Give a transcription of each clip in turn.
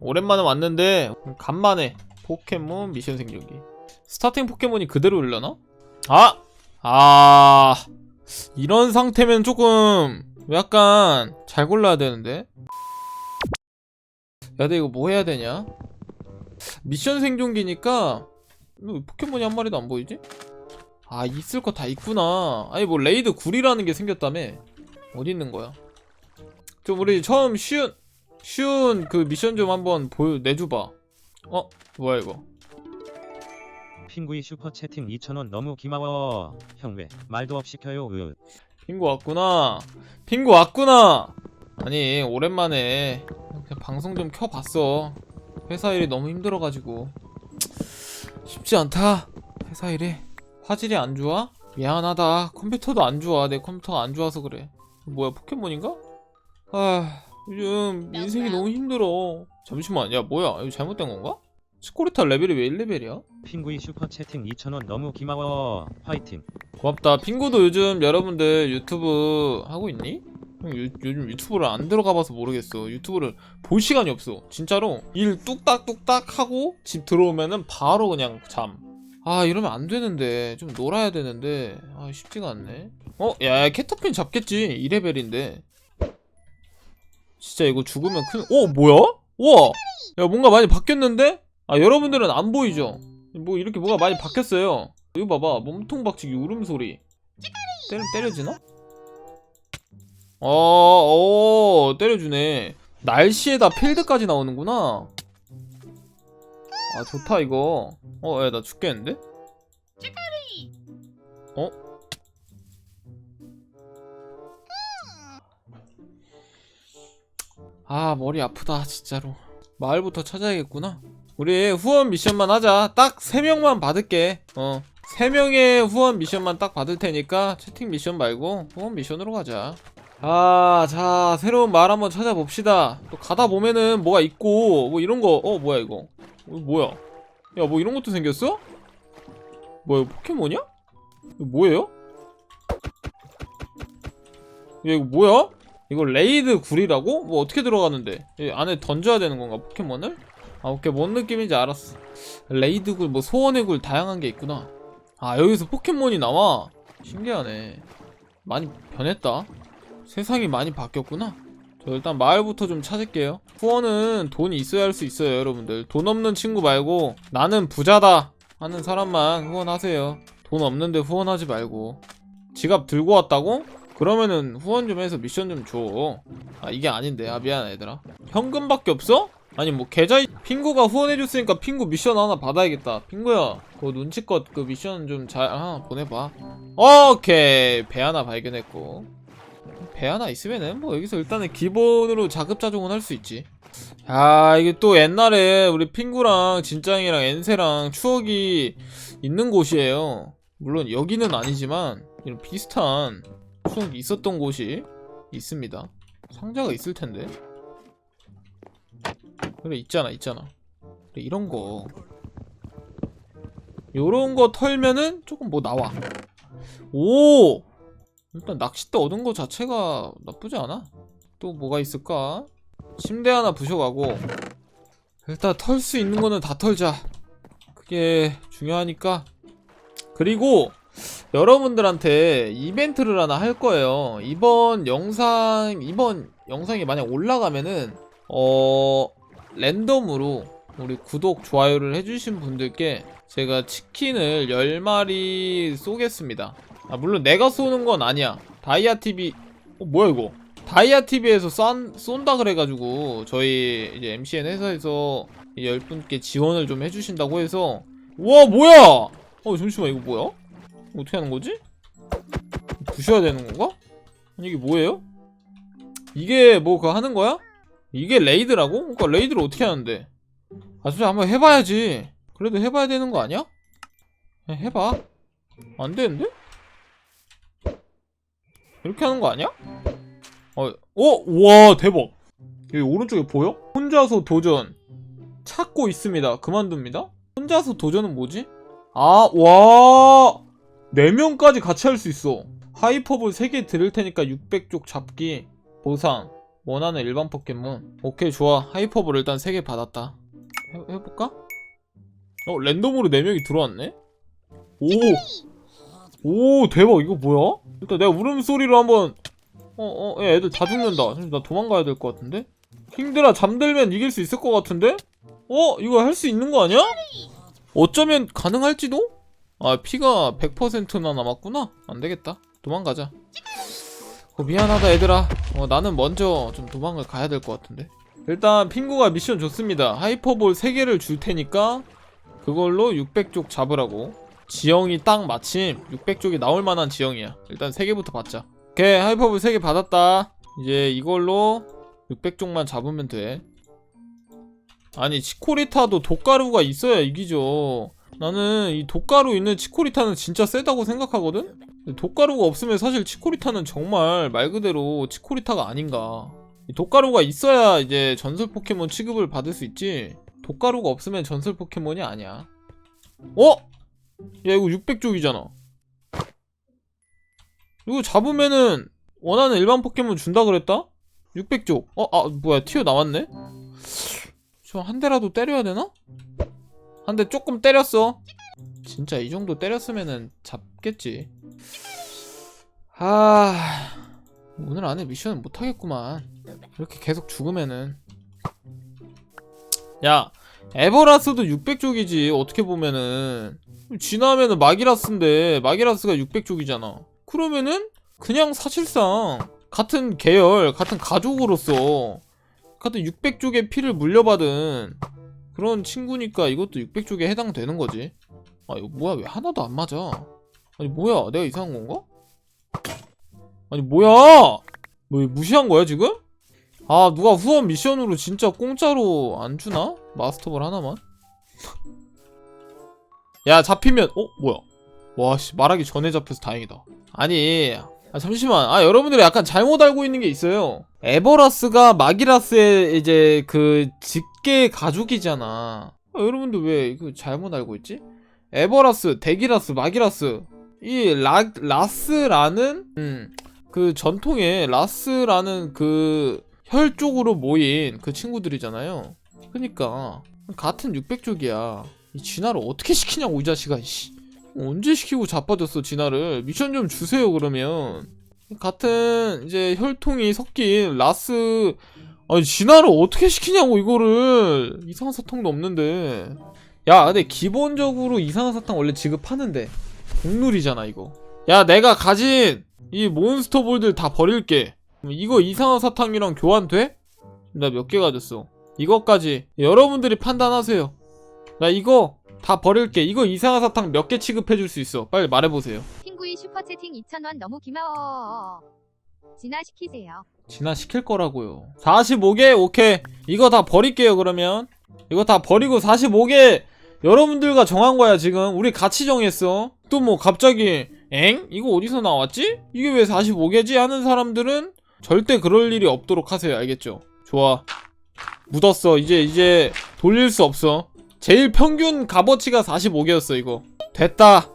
오랜만에 왔는데 간만에 포켓몬 미션 생존기 스타팅 포켓몬이 그대로 올려나? 아! 아 이런 상태면 조금 약간 잘 골라야 되는데 야 근데 이거 뭐 해야 되냐? 미션 생존기니까 왜 포켓몬이 한 마리도 안 보이지? 아 있을 거 다 있구나 아니 뭐 레이드 굴이라는 게 생겼다며 어디 있는 거야? 좀 우리 처음 쉬운 쉬운 그 미션 좀 한번 보여 내줘봐. 어 뭐야 이거? 핑구이 슈퍼 채팅 2,000원 너무 기마워. 형 왜 말도 없이 켜요. 으. 핑구 왔구나. 핑구 왔구나. 아니 오랜만에 그냥 방송 좀 켜봤어. 회사 일이 너무 힘들어가지고 쉽지 않다. 회사 일이 화질이 안 좋아? 미안하다. 컴퓨터도 안 좋아. 내 컴퓨터가 안 좋아서 그래. 뭐야 포켓몬인가? 아 요즘 인생이 너무 힘들어. 잠시만 야 뭐야 이거 잘못된 건가? 스코리타 레벨이 왜 1레벨이야? 핑구이 슈퍼 채팅 2,000원 너무 기마워. 화이팅. 고맙다. 핑구도 요즘 여러분들 유튜브 하고 있니? 형 요, 요즘 유튜브를 안 들어가봐서 모르겠어. 유튜브를 볼 시간이 없어. 진짜로 일 뚝딱뚝딱 하고 집 들어오면은 바로 그냥 잠. 아 이러면 안 되는데 좀 놀아야 되는데 아 쉽지가 않네. 어? 야, 야 캐터핀 잡겠지. 2레벨인데. 진짜 이거 죽으면 큰. 어 뭐야? 우와. 야 뭔가 많이 바뀌었는데? 아 여러분들은 안 보이죠? 뭐 이렇게 뭐가 많이 바뀌었어요. 이거 봐봐 몸통 박치기 울음소리 때려, 때려지나? 어, 어 때려주네 날씨에다 필드까지 나오는구나 아 좋다 이거 어야 나 죽겠는데? 어? 아 머리 아프다 진짜로 마을부터 찾아야겠구나 우리 후원 미션만 하자 딱 3명만 받을게 어 3명의 후원 미션만 딱 받을 테니까 채팅 미션 말고 후원 미션으로 가자 아, 자, 새로운 말 한번 찾아봅시다. 또 가다 보면은 뭐가 있고, 뭐 이런 거, 어, 뭐야, 이거. 어, 뭐야. 야, 뭐 이런 것도 생겼어? 뭐야, 포켓몬이야? 뭐예요? 야, 이거 뭐야? 이거 레이드 굴이라고? 뭐 어떻게 들어가는데? 이 안에 던져야 되는 건가, 포켓몬을? 아, 오케이. 뭔 느낌인지 알았어. 레이드 굴, 뭐 소원의 굴 다양한 게 있구나. 아, 여기서 포켓몬이 나와? 신기하네. 많이 변했다. 세상이 많이 바뀌었구나. 저 일단 마을부터 좀 찾을게요. 후원은 돈이 있어야 할 수 있어요, 여러분들. 돈 없는 친구 말고 나는 부자다 하는 사람만 후원하세요. 돈 없는데 후원하지 말고. 지갑 들고 왔다고? 그러면은 후원 좀 해서 미션 좀 줘. 아 이게 아닌데. 아 미안 얘들아. 현금밖에 없어? 아니 뭐 계좌 핑구가 후원해줬으니까 핑구 미션 하나 받아야겠다. 핑구야, 그 눈치껏 그 미션 좀 잘 하나 보내봐. 오케이 배 하나 발견했고. 배 하나 있으면은 뭐 여기서 일단은 기본으로 자급자족은 할 수 있지. 아 이게 또 옛날에 우리 핑구랑 진짱이랑 엔세랑 추억이 있는 곳이에요. 물론 여기는 아니지만 이런 비슷한 추억이 있었던 곳이 있습니다. 상자가 있을 텐데. 그래 있잖아 있잖아. 그래 이런 거. 요런 거 털면은 조금 뭐 나와. 오! 일단 낚싯대 얻은 거 자체가 나쁘지 않아. 또 뭐가 있을까? 침대 하나 부셔가고 일단 털 수 있는 거는 다 털자. 그게 중요하니까. 그리고 여러분들한테 이벤트를 하나 할 거예요. 이번 영상 이번 영상이 만약 올라가면은 어 랜덤으로 우리 구독 좋아요를 해주신 분들께 제가 치킨을 10마리 쏘겠습니다. 아 물론 내가 쏘는 건 아니야 다이아 TV 어 뭐야 이거 다이아 TV에서 쏜, 쏜다 그래가지고 저희 이제 MCN 회사에서 이 10분께 지원을 좀 해주신다고 해서 와 뭐야 어 잠시만 이거 뭐야 어떻게 하는 거지 부셔야 되는 건가 아니 이게 뭐예요 이게 뭐 그거 하는 거야 이게 레이드라고 그러니까 레이드를 어떻게 하는데 아 솔직히 한번 해봐야지 그래도 해봐야 되는 거 아니야 해봐 안 되는데 이렇게 하는 거 아니야? 어, 오, 와, 대박. 여기 오른쪽에 보여? 혼자서 도전. 찾고 있습니다. 그만둡니다. 혼자서 도전은 뭐지? 아, 와. 4명까지 같이 할 수 있어. 하이퍼볼 3개 드릴 테니까 600쪽 잡기. 보상. 원하는 일반 포켓몬 오케이 좋아 하이퍼볼 일단 3개 받았다 해, 해볼까? 어 랜덤으로 4명이 들어왔네? 오! 오 대박 이거 뭐야? 일단 내가 울음소리로 한번 어어 야, 애들 다 죽는다 나 도망가야 될 것 같은데? 킹들아 잠들면 이길 수 있을 것 같은데? 어? 이거 할 수 있는 거 아니야? 어쩌면 가능할지도? 아 피가 100%나 남았구나? 안되겠다. 도망가자. 어, 미안하다 얘들아. 어, 나는 먼저 좀 도망을 가야 될 것 같은데. 일단 핑구가 미션 줬습니다. 하이퍼볼 3개를 줄 테니까 그걸로 600쪽 잡으라고. 지형이 딱 마침 600쪽이 나올 만한 지형이야. 일단 3개부터 받자. 오케이 하이퍼볼 3개 받았다. 이제 이걸로 600쪽만 잡으면 돼. 아니 치코리타도 독가루가 있어야 이기죠 나는 이 독가루 있는 치코리타는 진짜 세다고 생각하거든? 독가루가 없으면 사실 치코리타는 정말 말 그대로 치코리타가 아닌가 이 독가루가 있어야 이제 전설 포켓몬 취급을 받을 수 있지 독가루가 없으면 전설 포켓몬이 아니야 어? 야 이거 600쪽이잖아 이거 잡으면은 원하는 일반 포켓몬 준다 그랬다? 600쪽 어? 아 뭐야 튀어 나왔네? 저 한 대라도 때려야 되나? 한 대 조금 때렸어. 진짜 이 정도 때렸으면은 잡겠지. 아 오늘 안에 미션은 못하겠구만. 이렇게 계속 죽으면은. 야 에버라스도 600쪽이지 어떻게 보면은. 지나면은 마기라스인데 마기라스가 600쪽이잖아. 그러면은 그냥 사실상 같은 계열 같은 가족으로서 같은 600쪽의 피를 물려받은 그런 친구니까 이것도 600쪽에 해당되는 거지. 아 이거 뭐야? 왜 하나도 안 맞아? 아니 뭐야? 내가 이상한 건가? 아니 뭐야? 뭐 무시한 거야 지금? 아 누가 후원 미션으로 진짜 공짜로 안 주나? 마스터볼 하나만? 야 잡히면 어? 뭐야? 와씨 말하기 전에 잡혀서 다행이다. 아니 아 잠시만. 아 여러분들이 약간 잘못 알고 있는 게 있어요. 에버라스가 마기라스의 이제 그 직 계 가족이잖아. 아, 여러분들 왜 이거 잘못 알고 있지? 에버라스, 데기라스, 마기라스. 이 라, 라스라는 음, 그 전통의 라스라는 그혈 쪽으로 모인 그 친구들이잖아요. 그니까 같은 600쪽이야. 이 진화를 어떻게 시키냐고 이 자식아 씨. 언제 시키고 자빠졌어 진화를? 미션 좀 주세요 그러면. 같은 이제 혈통이 섞인 라스 아니 진화를 어떻게 시키냐고 이거를. 이상한 사탕도 없는데. 야 근데 기본적으로 이상한 사탕 원래 지급하는데. 국룰이잖아 이거. 야 내가 가진 이 몬스터 볼들 다 버릴게. 이거 이상한 사탕이랑 교환돼? 나 몇 개 가졌어. 이거까지 여러분들이 판단하세요. 나 이거 다 버릴게. 이거 이상한 사탕 몇 개 취급해줄 수 있어. 빨리 말해보세요. 핑구이 슈퍼채팅 2,000원 너무 기마워. 진화시키세요. 진화시킬 거라고요. 45개? 오케이. 이거 다 버릴게요 그러면. 이거 다 버리고 45개! 여러분들과 정한 거야 지금. 우리 같이 정했어. 또 뭐 갑자기 엥? 이거 어디서 나왔지? 이게 왜 45개지? 하는 사람들은 절대 그럴 일이 없도록 하세요 알겠죠? 좋아. 묻었어. 이제 이제 돌릴 수 없어. 제일 평균 값어치가 45개였어 이거. 됐다.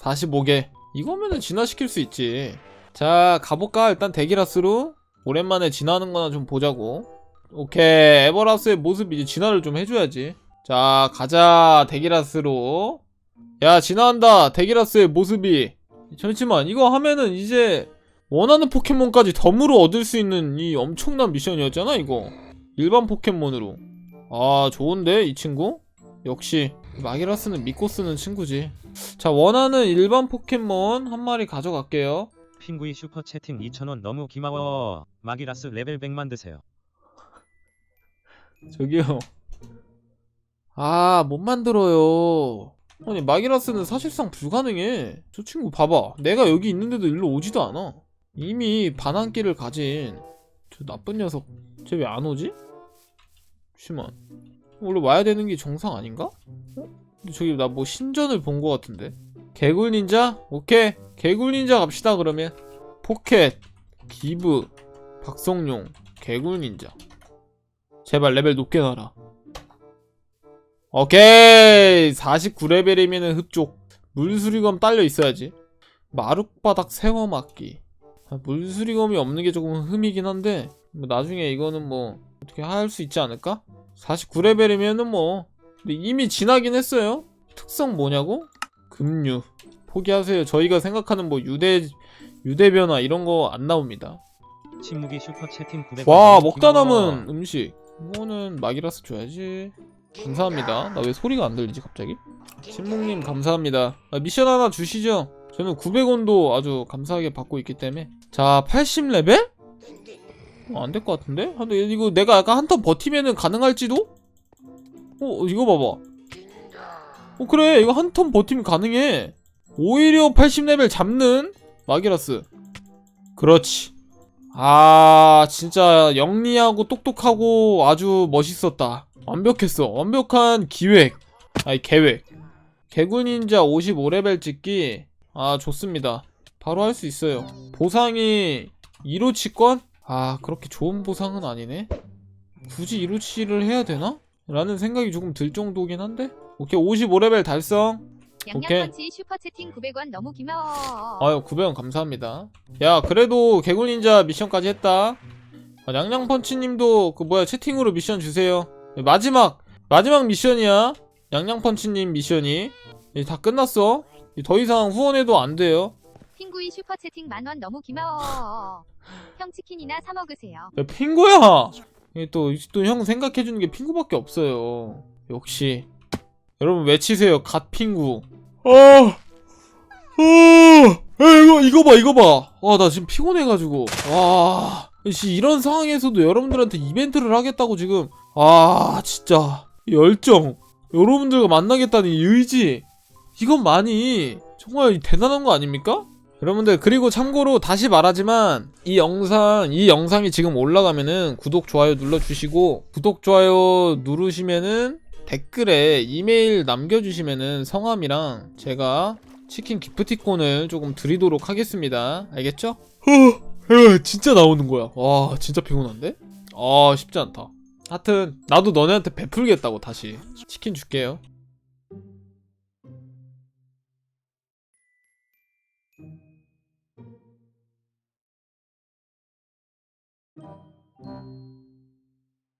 45개. 이거면은 진화시킬 수 있지. 자 가볼까? 일단 데기라스로 오랜만에 진화하는 거나 좀 보자고. 오케이 에버라스의 모습 이제 진화를 좀 해줘야지. 자 가자 데기라스로. 야 진화한다 데기라스의 모습이. 잠시만 이거 하면은 이제 원하는 포켓몬까지 덤으로 얻을 수 있는 이 엄청난 미션이었잖아 이거. 일반 포켓몬으로. 아 좋은데 이 친구? 역시 마기라스는 믿고 쓰는 친구지. 자 원하는 일반 포켓몬 한 마리 가져갈게요 핑구이 슈퍼 채팅 2,000원 너무 기마워. 마기라스 레벨 100 만 드세요. 저기요. 아, 못 만들어요. 아니, 마기라스는 사실상 불가능해. 저 친구 봐봐. 내가 여기 있는데도 일로 오지도 않아. 이미 반항기를 가진 저 나쁜 녀석. 쟤 왜 안 오지? 잠시만. 원래 와야 되는 게 정상 아닌가? 어? 근데 저기 나 뭐 신전을 본것 같은데. 개굴 닌자? 오케이. 개굴 닌자 갑시다, 그러면. 포켓, 기브, 박성용, 개굴 닌자. 제발 레벨 높게 나라. 오케이 49레벨이면은 흡족 물수리검 딸려 있어야지 마룻바닥 세워막기 아, 물수리검이 없는 게 조금 흠이긴 한데 뭐 나중에 이거는 뭐 어떻게 할 수 있지 않을까? 49레벨이면은 뭐 이미 지나긴 했어요 특성 뭐냐고? 금류. 포기하세요. 저희가 생각하는 뭐 유대 유대 변화 이런 거 안 나옵니다. 침묵이 슈퍼 채팅 900원 와 먹다 남은 음식. 이거는 막이라스 줘야지. 감사합니다. 나 왜 소리가 안 들리지 갑자기? 신목님 감사합니다. 아, 미션 하나 주시죠. 저는 900원도 아주 감사하게 받고 있기 때문에. 자 80레벨? 어, 안될 것 같은데? 근데 이거 내가 약간 한 턴 버티면은 가능할지도? 어 이거 봐봐 어 그래. 이거 한 턴 버티면 가능해. 오히려 80레벨 잡는 마기라스. 그렇지. 아 진짜 영리하고 똑똑하고 아주 멋있었다. 완벽했어. 완벽한 기획. 아니 계획. 개구닌자 55레벨 찍기. 아 좋습니다. 바로 할 수 있어요. 보상이 1호치권? 아 그렇게 좋은 보상은 아니네. 굳이 1호치를 해야 되나? 라는 생각이 조금 들 정도긴 한데 오케이 55레벨 달성. 양양펀치 슈퍼채팅 900원 너무 기마워. 아유 900원 감사합니다. 야 그래도 개굴닌자 미션까지 했다. 아, 냥냥펀치님도 그 뭐야 채팅으로 미션 주세요. 마지막 마지막 미션이야. 냥냥펀치님 미션이. 이제 다 끝났어. 이제 더 이상 후원해도 안 돼요. 핑구이 슈퍼채팅 만원 너무 기마워. 형 치킨이나 사 먹으세요. 야 핑구야! 또또 형 생각해주는 게 핑구밖에 없어요. 역시 여러분 외치세요. 갓 핑구. 아, 아, 야, 이거 이거 봐 이거 봐 아 나 지금 피곤해가지고. 와 씨, 이런 상황에서도 여러분들한테 이벤트를 하겠다고 지금. 아 진짜. 열정. 여러분들과 만나겠다는 이 의지. 이건 많이 정말 대단한 거 아닙니까? 여러분들 그리고 참고로 다시 말하지만 이 영상 이 영상이 지금 올라가면은 구독 좋아요 눌러주시고 구독 좋아요 누르시면은 댓글에 이메일 남겨주시면은 성함이랑 제가 치킨 기프티콘을 조금 드리도록 하겠습니다 알겠죠? 어, 진짜 나오는 거야 와 진짜 피곤한데? 아 쉽지 않다 하여튼 나도 너네한테 베풀겠다고 다시 치킨 줄게요